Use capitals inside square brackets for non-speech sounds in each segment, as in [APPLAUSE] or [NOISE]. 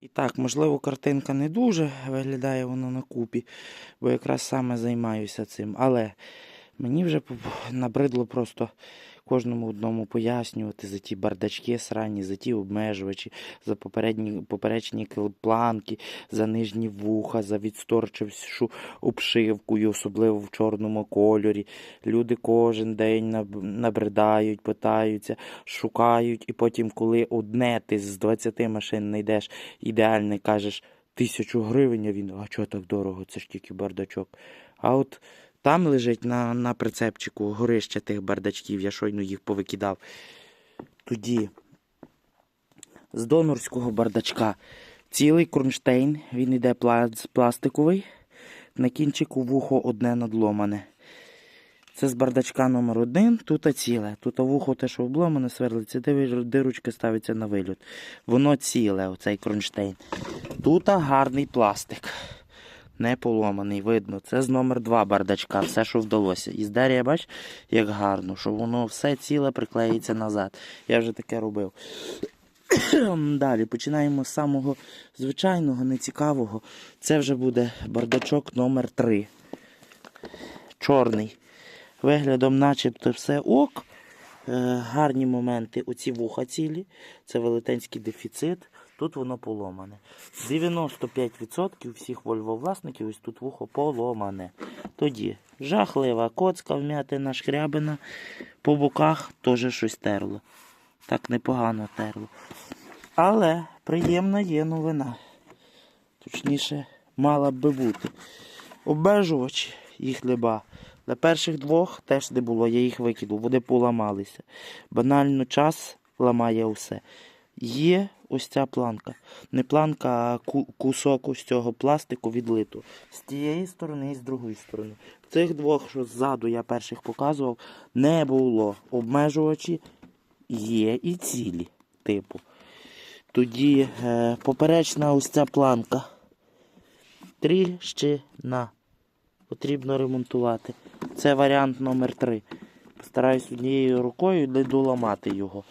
І так, можливо, картинка не дуже виглядає воно на купі, бо якраз саме займаюся цим. Але мені вже набридло просто кожному одному пояснювати за ті бардачки срані, за ті обмежувачі, за попередні, поперечні планки, за нижні вуха, за відсторчившу обшивку, і особливо в чорному кольорі. Люди кожен день набридають, питаються, шукають, і потім, коли одне ти з 20 машин знайдеш ідеальне, кажеш тисячу гривень, а він, а чого так дорого, це ж тільки бардачок. А от там лежить на, на прицепчику горище тих бардачків, я щойно їх повикидав. Тоді з донорського бардачка цілий кронштейн, він пла- пластиковий, на кінчику вухо одне надломане. Це з бардачка номер один, тут ціле. Тут вухо те, що обломане, сверлиться, диви- дирочка ставиться на вильот. Воно ціле, оцей кронштейн. Тут гарний пластик. Не поломаний, видно. Це з номер 2 бардачка, все, що вдалося. І з бач, як гарно, що воно все ціле приклеїться назад. Я вже таке робив. [COUGHS] Далі починаємо з самого звичайного, нецікавого. Це вже буде бардачок номер 3 Чорний. Виглядом начебто все ок. Е, гарні моменти, оці вуха цілі, це велетенський дефіцит. Тут воно поломане. 95% всіх Volvo власників ось тут вухо поломане. Тоді жахлива коцка, вм'ятина, шкрябина. По боках теж щось терло. Так непогано терло. Але приємна є новина. Точніше, мала б би бути. Обмежувач їх неба. На перших двох теж не було, я їх викинув, вони поламалися. Банально час ламає усе. Є ось ця планка. Не планка, а кусок ось цього пластику відлито. З тієї сторони і з другої сторони. Цих двох, що ззаду я перших показував, не було. Обмежувачі є і цілі, типу. Тоді е, поперечна ось ця планка. Тріщина. Потрібно ремонтувати. Це варіант номер 3 Постараюсь однією рукою не доламати його.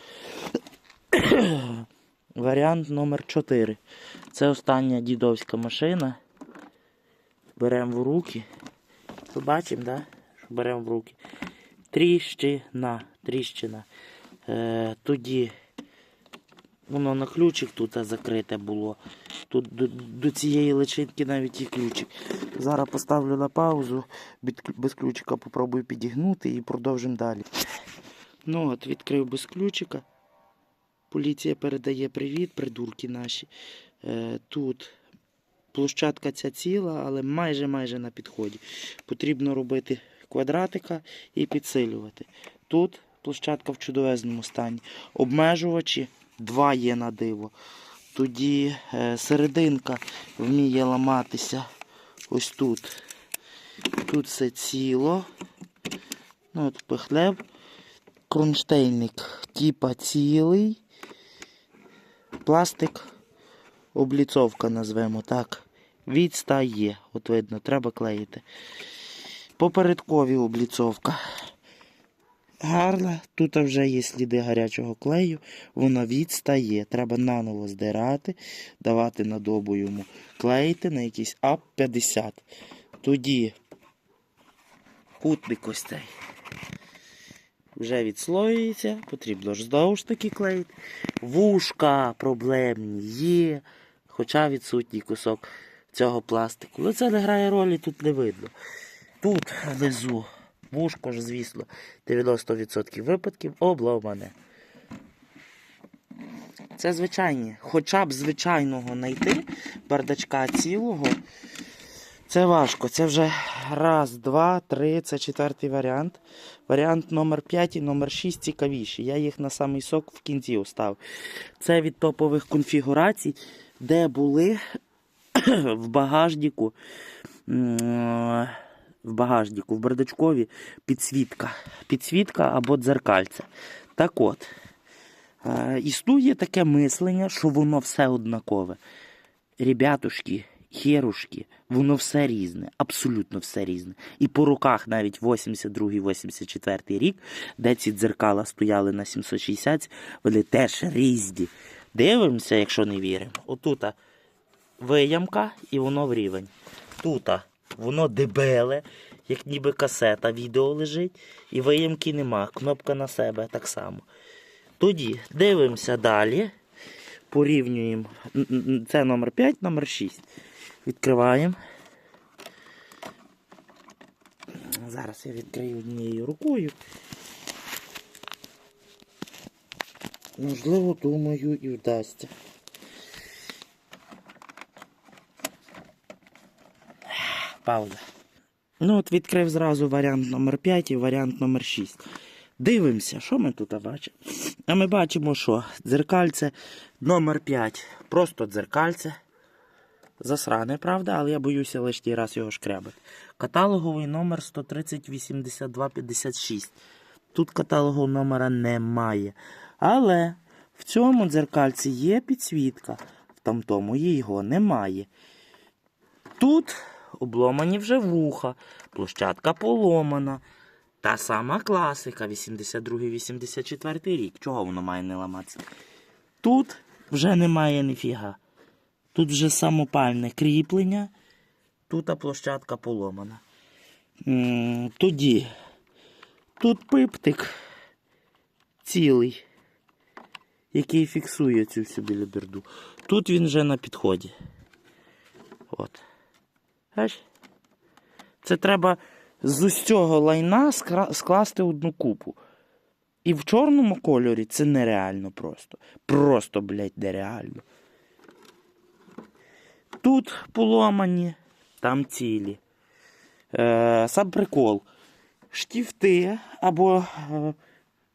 [COUGHS] варіант номер 4 Це остання дідовська машина. Беремо в руки. Побачимо, да? що беремо в руки. Тріщина. Тріщина. Е, тоді Воно на ключик тут закрите було. Тут до, до цієї личинки навіть є ключик. Зараз поставлю на паузу, без ключика попробую підігнути і продовжимо далі. Ну от, відкрив без ключика. Поліція передає привіт, придурки наші. Е, тут площадка ця ціла, але майже майже на підході. Потрібно робити квадратика і підсилювати. Тут площадка в чудовезному стані. Обмежувачі два є на диво. Тоді е, серединка вміє ламатися ось тут. Тут все ціло. Ну, от пихлеб. Кронштейник типа цілий. Пластик, обліцовка назвемо так. Відстає. От видно, треба клеїти. Попередкові обліцовка. Гарна, тут вже є сліди гарячого клею, вона відстає. Треба наново здирати, давати на добу йому клеїти на якийсь АП-50. Тоді кутник ось цей вже відслоюється, потрібно ж знову ж таки клеїти. Вушка проблемні є, хоча відсутній кусок цього пластику. Але це не грає ролі, тут не видно. Тут внизу вушко ж, звісно, 90% випадків обломане. Це звичайні. Хоча б звичайного знайти бардачка цілого. Це важко. Це вже раз, два, три, це четвертий варіант. Варіант номер 5 і номер 6 цікавіші. Я їх на самий сок в кінці остав. Це від топових конфігурацій, де були [COUGHS] в багажнику. В багажнику, в бардачкові підсвітка. Підсвітка або дзеркальце. Так от, е, існує таке мислення, що воно все однакове. Ребятушки, херушки, воно все різне, абсолютно все різне. І по руках навіть 82-84 рік, де ці дзеркала стояли на 760, вони теж різні. Дивимося, якщо не віримо. Отут виямка і воно в рівень. Тут воно дебеле, як ніби касета відео лежить, і виямки нема. Кнопка на себе так само. Тоді дивимося далі. Порівнюємо. Це номер 5, номер 6. Відкриваємо. Зараз я відкрию однією рукою. Можливо, думаю, і вдасться. Пауза. Ну, от відкрив зразу варіант номер 5 і варіант номер 6. Дивимося, що ми тут бачимо. А ми бачимо, що дзеркальце номер 5. Просто дзеркальце. Засране, правда, але я боюся лишній раз його шкрябати. Каталоговий номер 130 82 56. Тут каталогового номера немає. Але в цьому дзеркальці є підсвітка, в тамтому його немає. Тут обломані вже вуха, площадка поломана. Та сама класика 82-84 рік. Чого воно має не ламатися? Тут вже немає ніфіга. Тут вже самопальне кріплення, тут площадка поломана. Тоді тут пиптик цілий, який фіксує цю всю біліберду. Тут він вже на підході. От. Бачиш? Це треба з усього лайна скласти одну купу. І в чорному кольорі це нереально просто. Просто, блядь, нереально. Тут поломані, там цілі. Е, сам прикол. Штіфти або е,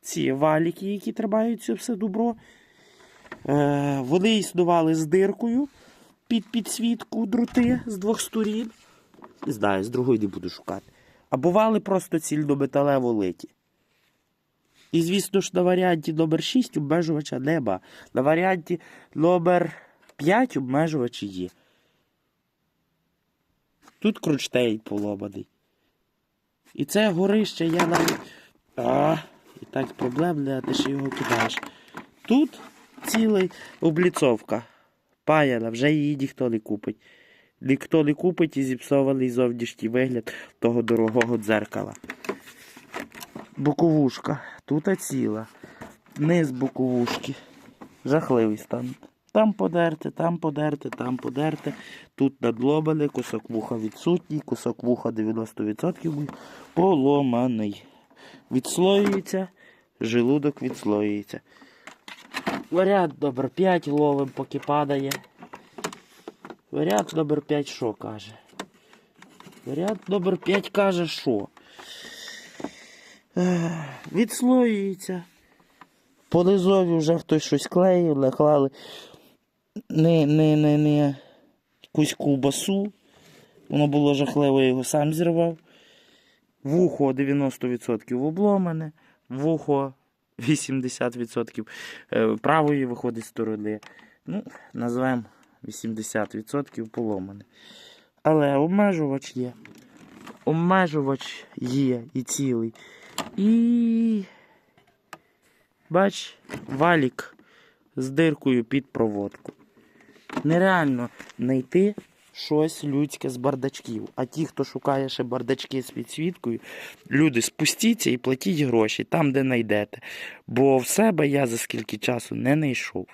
ці валіки, які тримають це все добро. Е, вони існували з диркою під підсвітку дроти з двох сторін. Не знаю, з другої не буду шукати. А бували просто цільнометалево литі. І, звісно ж, на варіанті номер 6 обмежувача неба. На варіанті номер 5 обмежувачі є. Тут кронштейн поломаний. І це горище я навіть. А, і так проблемне, а ти ще його кидаєш. Тут цілий обліцовка. Паяна, вже її ніхто не купить. Ніхто не купить і зіпсований зовнішній вигляд того дорогого дзеркала. Боковушка. Тут ціла. Низ боковушки. Жахливий стан. Там подерти, там подерти, там подерти. Тут надломане, кусок вуха відсутній, кусок вуха 90% поломаний. Відслоюється, желудок відслоюється. Варіант номер 5 ловим, поки падає. Варіант номер 5 що каже? Варіант номер 5 каже, що? Відслоюється. По низові вже хтось щось клеїв, наклали не, не, не, не якусь ковбасу. Воно було жахливо, я його сам зірвав. Вухо 90% обломане, вухо 80% е, правої виходить сторони. Ну, називаємо 80% поломане. Але обмежувач є. Обмежувач є і цілий. І. Бач, валік з диркою під проводку. Нереально знайти щось людське з бардачків. А ті, хто шукає ще бардачки з підсвіткою, люди, спустіться і платіть гроші там, де знайдете. Бо в себе я за скільки часу не знайшов.